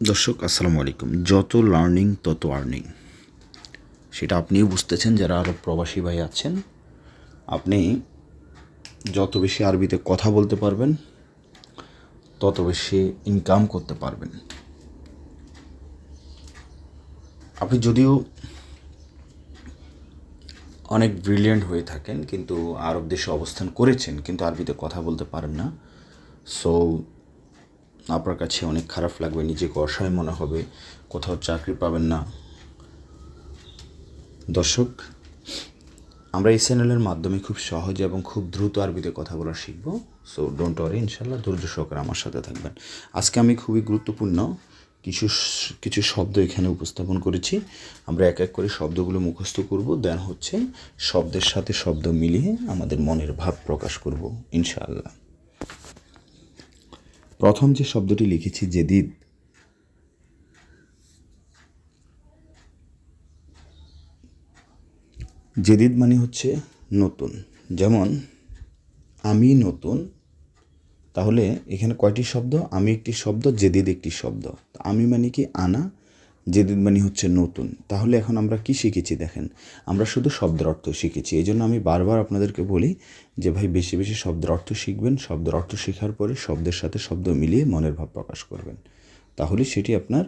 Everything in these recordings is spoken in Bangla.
দর্শক, আসসালামু আলাইকুম। যত লার্নিং তত আর্নিং সেটা আপনিও বুঝতেছেন, যারা আরও প্রবাসী ভাই আছেন, আপনি যত বেশি আরবিতে কথা বলতে পারবেন, তত বেশি ইনকাম করতে পারবেন। আপনি যদিও অনেক ব্রিলিয়েন্ট হয়ে থাকেন, কিন্তু আরব দেশে অবস্থান করেছেন, কিন্তু আরবিতে কথা বলতে পারেন না। সো আপনার কাছে অনেক খারাপ লাগবে, নিজেকে অসহায় মনে হবে, কোথাও চাকরি পাবেন না। দর্শক, আমরা এই চ্যানেলের মাধ্যমে খুব সহজে এবং খুব দ্রুত আরবিতে কথা বলা শিখব সো ডোন্ট ওয়ারি ইনশাল্লাহ ধৈর্য সহকারে আমার সাথে থাকবেন। আজকে আমি খুবই গুরুত্বপূর্ণ কিছু কিছু শব্দ এখানে উপস্থাপন করেছি। আমরা এক এক করে শব্দগুলো মুখস্থ করব দেন হচ্ছে শব্দের সাথে শব্দ মিলিয়ে আমাদের মনের ভাব প্রকাশ করব, ইনশাআল্লাহ। প্রথম যে শব্দটি লিখেছি জেদিদ জেদিদ মানে হচ্ছে নতুন। যেমন, আমি নতুন, তাহলে এখানে কয়টি শব্দ? আমি একটি শব্দ, জেদিদ একটি শব্দ। আমি মানে কি আনা জেদিদ মানে হচ্ছে নতুন। তাহলে এখন আমরা কি শিখেছি দেখেন? আমরা শুধু শব্দের অর্থ শিখেছি। এই জন্য আমি বারবার আপনাদেরকে বলি যে, ভাই, বেশি বেশি শব্দের অর্থ শিখবেন। শব্দের অর্থ শেখার পরে শব্দের সাথে শব্দ মিলিয়ে মনের ভাব প্রকাশ করবেন। তাহলে সেটি আপনার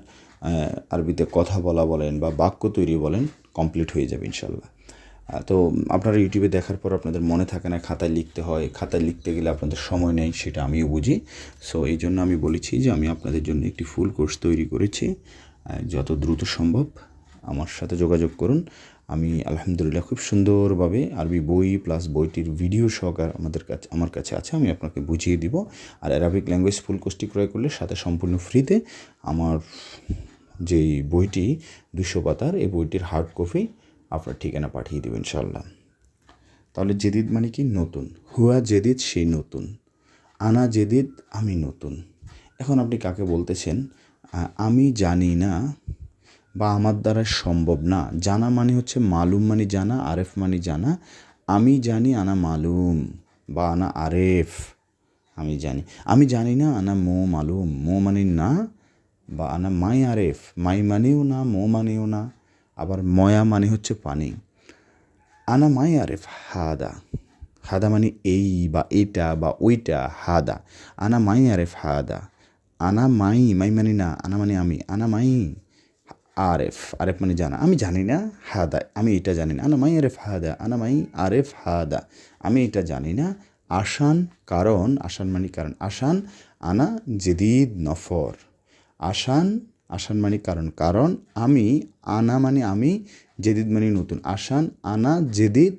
আরবিতে কথা বলা বলেন বা বাক্য তৈরি বলেন কমপ্লিট হয়ে যাবে ইনশাল্লাহ। তো আপনারা ইউটিউবে দেখার পর আপনাদের মনে থাকে না, খাতায় লিখতে হয়। খাতায় লিখতে গেলে আপনাদের সময় নেই, সেটা আমিও বুঝি। সো এই জন্য আমি বলেছি যে, আমি আপনাদের জন্য একটি ফুল কোর্স তৈরি করেছি। যত দ্রুত সম্ভব আমার সাথে যোগাযোগ করুন। আমি আলহামদুলিল্লাহ খুব সুন্দরভাবে আরবি বই প্লাস বইটির ভিডিও সহকার আমাদের কাছে, আমার কাছে আছে, আমি আপনাকে বুঝিয়ে দিব। আর অ্যারাবিক ল্যাঙ্গুয়েজ ফুল কোর্সটি ক্রয় করলে সাথে সম্পূর্ণ ফ্রিতে আমার যেই বইটি, দুশো পাতার, এই বইটির হার্ড কপি আপনার ঠিকানা পাঠিয়ে দেবেন ইনশাল্লাহ তাহলে জেদিদ মানে কি? নতুন। হুয়া জেদিদ সেই নতুন। আনা জেদিদ, আমি নতুন। এখন আপনি কাকে বলতেছেন? আমি জানি না বা আমার দ্বারা সম্ভব না। জানা মানে হচ্ছে মালুম মানে জানা, আরেফ মানে জানা। আমি জানি আনা মালুম বা আনা আরেফ আমি জানি। আমি জানি না আনা মো মালুম। মো মানে না বা আনা মাই আরেফ। মাই মানেও না, মো মানেও না। আবার ময়া মানে হচ্ছে পানি। আনা মাই আরেফ, হাদা। হাদা মানে এই বা এটা বা ওইটা, হাদা। আনা মাই আরেফ, হাদা। আনা মাই মাই মানে না, আনা মানে আমি, আনা মাই আরেফ আরেফ মানে জানা। আমি জানি না হাদা, আমি এটা জানি না। আনা মাই আরেফ হাদা, আনা মাই আরেফ হাদা। আমি এটা জানি না। আসান কারণ আসান মানে কারণ। আসান আনা জেদিদ নফর। আসান আসান মানে কারণ। কারণ আমি, আনা মানে আমি, জেদিদ মানে নতুন। আসান আনা জেদিদ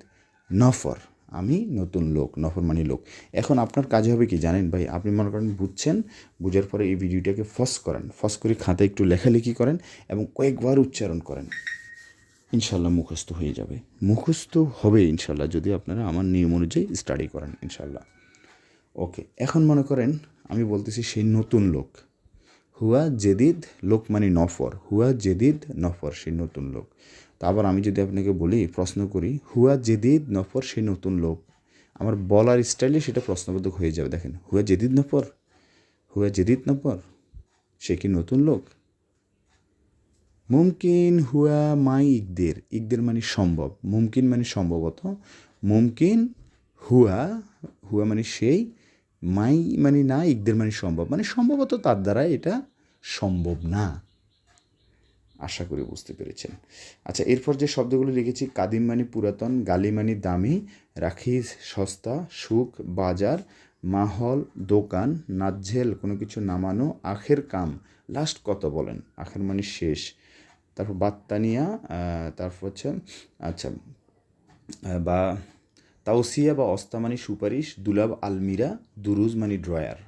নফর। আমি নতুন লোক নফর মানে লোক। এখন আপনার কাজ হবে কি জানেন ভাই? আপনি মনে করেন বুঝছেন, বুঝার পরে এই ভিডিওটাকে ফস করেন। ফস করে খাতায় একটু লেখালেখি করেন এবং কয়েকবার উচ্চারণ করেন। ইনশাল্লাহ মুখস্থ হয়ে যাবে। মুখস্থ হবে ইনশাল্লাহ যদি আপনারা আমার নিয়ম অনুযায়ী স্টাডি করেন ইনশাল্লাহ ওকে এখন মনে করেন আমি বলতেছি সেই নতুন লোক। হুয়া জেদিদ লোক মানে নফর। হুয়া জেদিদ নফর, সেই নতুন লোক। তা আবার আমি যদি আপনাকে বলি, প্রশ্ন করি, হুয়া জেদিদ নফর সেই নতুন লোক? আমার বলার স্টাইলে সেটা প্রশ্নবোধক হয়ে যাবে। দেখেন, হুয়া জেদিদ নফর? হুয়া জেদিদ নফর? সে কি নতুন লোক? মুমকিন হুয়া মাই ইকদের। ইকদের মানে সম্ভব। মুমকিন মানে সম্ভবত, মুমকিন হুয়া হুয়া মানে সেই, মাই মানে না, ইকদের মানে সম্ভব। মানে সম্ভবত তার দ্বারা এটা সম্ভব না। আশা করি বুঝতে পেরেছেন। আচ্ছা এরপর যে শব্দগুলো লিখেছি কাদিম মানে পুরাতন গালি মানে দামি রাখি সস্তা, সুখ, বাজার, মাহল, দোকান নাজ্ঝেল কোনো কিছু নামানো, আখের কাম লাস্ট কত বলেন? আখের মানে শেষ। তারপর বাত্তানিয়া তারপর হচ্ছে আচ্ছা বা তাওসিয়া বা অস্তা মানে সুপারিশ, দুলাব আলমিরা, দুরুজ মানে ড্রয়ার।